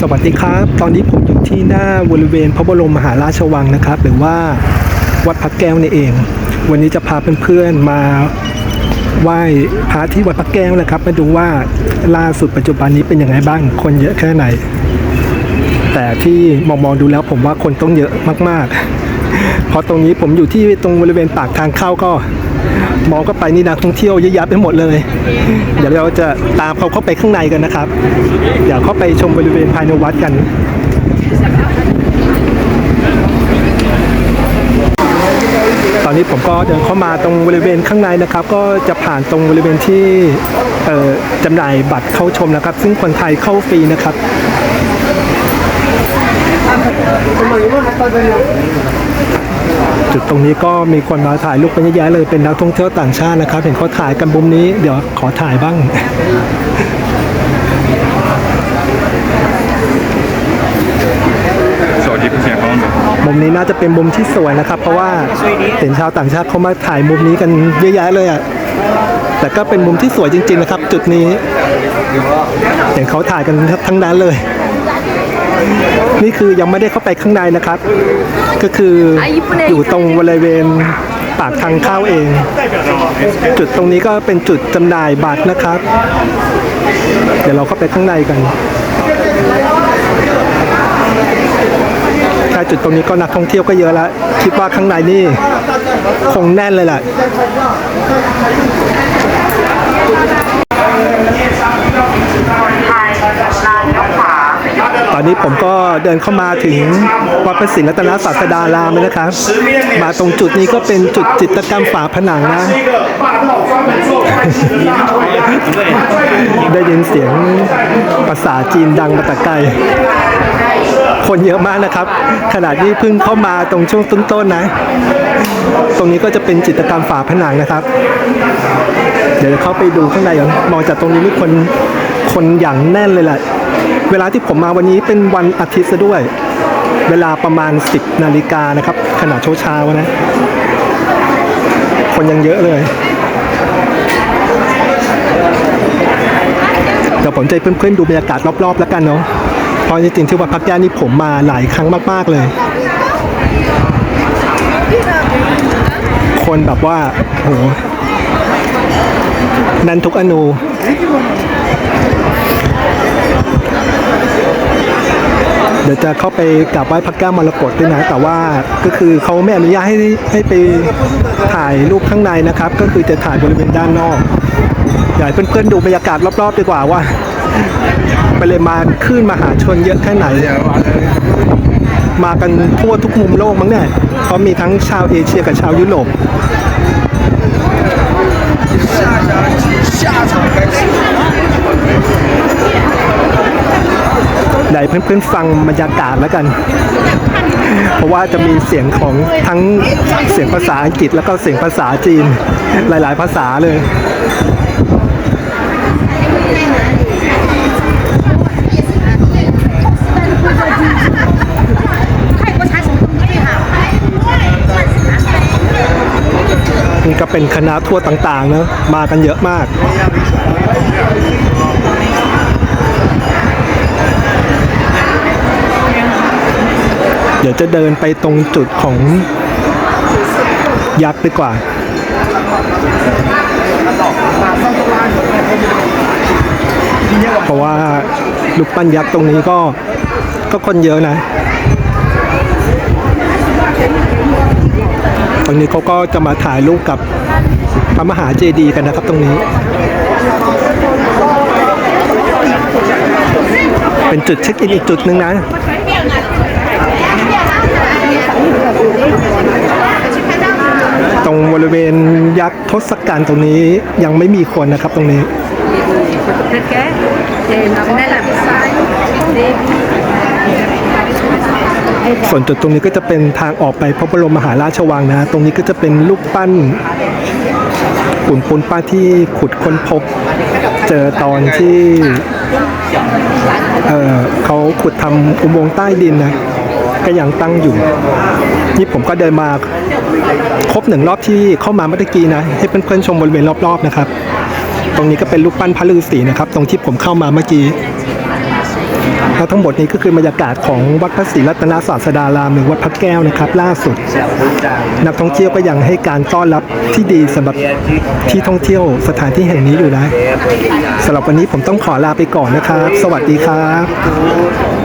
สวัสดีครับ ตอนนี้ผมอยู่ที่หน้าบริเวณพระบรมมหาราชวังนะครับ หรือว่าวัดพระแก้วนี่เอง วันนี้จะพาเพื่อนๆมาไหว้พระที่วัดพระแก้วนะครับ มาดูว่าล่าสุดปัจจุบันนี้เป็นยังไงบ้าง คนเยอะแค่ไหน แต่ที่มองๆดูแล้วผมว่าคนต้องเยอะมากๆ เพราะตรงนี้ผมอยู่ที่ตรงบริเวณปากทางเข้าก็ มองก็ไปนี่นักท่องเที่ยวเยอะแยะไปหมดเลย เดี๋ยวเราจะตามเขาเข้าไปข้างในกันนะครับ เดี๋ยวเข้าไปชมบริเวณภายในวัดกันตอนนี้ผมก็เดินเข้ามาตรงบริเวณข้างในนะครับ ก็จะผ่านตรงบริเวณที่จำหน่ายบัตรเข้าชมนะครับ ซึ่งคนไทยเข้าฟรีนะครับ จุดตรงนี้ก็มีคนมาถ่ายรูปกันเยอะแยะเลยเป็นนักท่องเที่ยวต่างชาตินะครับ เห็นเขาถ่ายกันมุมนี้เดี๋ยวขอถ่ายบ้างสวัสดีคุณเสียงเขาหน่อยมุมนี้น่าจะเป็นมุมที่สวยนะครับ เพราะว่าเห็นชาวต่างชาติเขามาถ่ายมุมนี้กันเยอะแยะเลยอะแต่ก็เป็นมุมที่สวยจริง ๆ นะครับ จุดนี้ เห็นเขาถ่ายกันทั้งนั้นเลย นี่คือยังไม่ได้เข้าไปข้างในนะครับ ก็คืออยู่ตรงบริเวณปากทางเข้าเอง จุดตรงนี้ก็เป็นจุดจำหน่ายบัตรนะครับ เดี๋ยวเราเข้าไปข้างในกันแค่จุดตรงนี้ก็นักท่องเที่ยวก็เยอะแล้ว คิดว่าข้างในนี่คงแน่นเลยแหละ อนนี้ผมก็เดินเข้ามาถึงวัดพระศรีรัตนศาสดารามแล้วนะครับ มาตรงจุดนี้ก็เป็นจุดจิตรกรรมฝาผนังนะ ได้ยินเสียงภาษาจีนดังมาแต่ไกลคนเยอะมากนะครับ ขนาดนี้เพิ่งเข้ามาตรงช่วงต้นๆนะ ตรงนี้ก็จะเป็นจิตรกรรมฝาผนังนะครับ เดี๋ยวเข้าไปดูข้างในก่อนมองจากตรงนี้นี่คนคนอย่างแน่นเลยแหละ เวลาที่ผมมาวันนี้เป็นวันอาทิตย์ซะด้วย เวลาประมาณ 10นาฬิกานะครับขนาเช้าๆนะ คนยังเยอะเลยเดี๋ยวผมจะให้เพื่อนๆดูบรรยากาศรอบๆ แล้วกันเนาะเพราะจริงๆที่วัดพระแก้วนี่ผมมาหลายครั้งมากๆเลย คนแบบว่าโหนันทุกอนู เดี๋ยวจะเข้าไปกราบไหว้พระแก้วมรกตด้วยนะแต่ว่าก็คือเขาไม่อนุญาตให้ให้ไปถ่ายรูปข้างในนะครับ ก็คือจะถ่ายบริเวณด้านนอกอยากให้เพื่อนๆดูบรรยากาศรอบๆดีกว่าว่าปริมาณคลื่นมหาชนเยอะแค่ไหน มากันทั่วทุกมุมโลกมั้งเนี่ยเพราะมีทั้งชาวเอเชียกับชาวยุโรป ไหนเพื่อนๆฟังบรรยากาศแล้วกัน เพราะว่าจะมีเสียงของทั้งเสียงภาษาอังกฤษแล้วก็เสียงภาษาจีนหลาย ๆ ภาษาเลยนี่ก็เป็นคณะทั่วต่างๆเนอะมากันเยอะมาก เดี๋ยวจะเดินไปตรงจุดของยักษ์ดีกว่า เพราะว่าลูกปั้นยักษ์ตรงนี้ก็ก็คนเยอะนะ ตรงนี้เขาก็จะมาถ่ายรูปกับพระมหาเจดีย์กันนะครับตรงนี้ เป็นจุดเช็คอินอีกจุดหนึ่งนะ รงบริเวณยักษ์ทศกัณฐ์ตรงนี้ยังไม่มีคนนะครับตรงนี้ส่วนจุดตรงนี้ก็จะเป็นทางออกไปพระบรมมหาราชวังนะ ตรงนี้ก็จะเป็นรูปปั้นหุ่นปูนป้าที่ขุดค้นพบ เจอตอนที่เเขาขุดทำอุโมงค์ใต้ดินนะก็ยังตั้งอยู่ นี่ผมก็เดินมา ครบหนึ่งรอบที่เข้ามาเมื่อกี้นะ ให้เพื่อนๆชมบริเวณรอบๆนะครับ ตรงนี้ก็เป็นรูปปั้นพระฤาษีนะครับ ตรงที่ผมเข้ามาเมื่อกี้แล้วทั้งหมดนี้ก็คือบรรยากาศของวัดพระศรีรัตนศาสดารามหรือวัดพระแก้วนะครับ ล่าสุด นักท่องเที่ยวก็ยังให้การต้อนรับที่ดีสำหรับที่ท่องเที่ยวสถานที่แห่งนี้อยู่นะสำหรับวันนี้ผมต้องขอลาไปก่อนนะครับ สวัสดีครับ